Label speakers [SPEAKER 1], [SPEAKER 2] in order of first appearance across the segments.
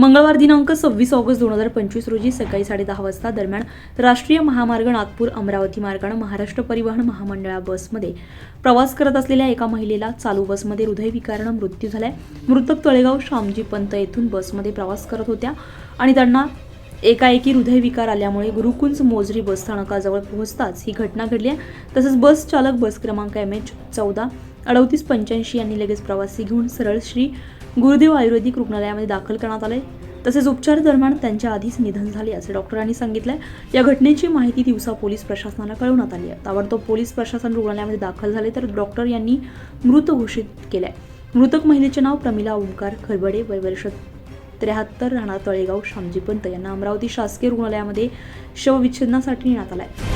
[SPEAKER 1] मंगळवार दिनांक सव्वीस ऑगस्ट दोन हजार पंचवीस रोजी सकाळी साडेदहा वाजता दरम्यान राष्ट्रीय महामार्ग नागपूर अमरावती मार्गानं महाराष्ट्र परिवहन महामंडळा बसमध्ये प्रवास करत असलेल्या एका महिलेला चालू बसमध्ये हृदयविकारानं मृत्यू झालाय. मृतक तळेगाव श्यामजी पंत येथून बसमध्ये प्रवास करत होत्या आणि त्यांना एकाएकी हृदयविकार आल्यामुळे गुरुकुंज मोजरी बस स्थानकाजवळ पोहोचताच ही घटना घडली आहे. तसंच बस चालक बस क्रमांक एम एच चौदा अडतीस पंच्याऐंशी यांनी लगेच प्रवासी घेऊन सरळ श्री गुरुदेव आयुर्वेदिक रुग्णालयामध्ये दाखल करण्यात आले तसेच उपचार दरम्यान त्यांच्या आधीच निधन झाले असे डॉक्टरांनी सांगितलं या घटनेची माहिती दिवसा पोलीस प्रशासनाला कळवण्यात आली आहे. ताबडतोब पोलीस प्रशासन रुग्णालयामध्ये दाखल झाले तर डॉक्टर यांनी मृत घोषित केलंय. मृतक महिलेचे नाव प्रमिला ओंकार खरबडे वय वर्ष त्र्याहत्तर राहणार तळेगाव श्यामजी पंत यांना अमरावती शासकीय रुग्णालयामध्ये शवविच्छेदनासाठी नेण्यात आला आहे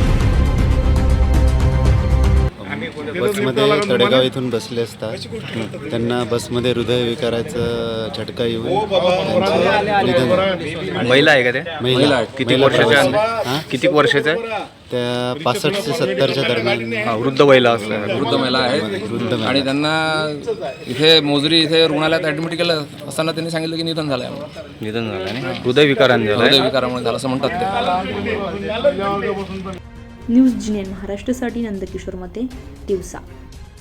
[SPEAKER 2] बसमध्ये तळेगाव इथून बसले असतात. त्यांना बसमध्ये हृदयविकाराचा झटका येऊन त्यांचे निधन झाले.
[SPEAKER 3] महिला आहे का ते?
[SPEAKER 2] महिला
[SPEAKER 3] किती
[SPEAKER 2] महिला
[SPEAKER 3] वर्षाच्या
[SPEAKER 2] प्रवासी. हा?
[SPEAKER 3] किती वर्षाच्या आहे?
[SPEAKER 2] त्या पासष्ट ते सत्तरच्या दरम्यान.
[SPEAKER 3] हा, वृद्ध महिला असं.
[SPEAKER 4] वृद्ध महिला आहेत.
[SPEAKER 2] वृद्ध महिला.
[SPEAKER 4] आणि त्यांना इथे मोजरी इथे रुग्णालयात ऍडमिट केलं असताना त्यांनी सांगितलं की निधन झालंय म्हणून.
[SPEAKER 3] निधन झालं आणि हृदयविकाराने झालं
[SPEAKER 4] हृदयविकारामुळे झालं असं म्हणतात ते.
[SPEAKER 1] न्यूज जिनेन महाराष्ट्रासाठी नंदकिशोर मते दिवसा.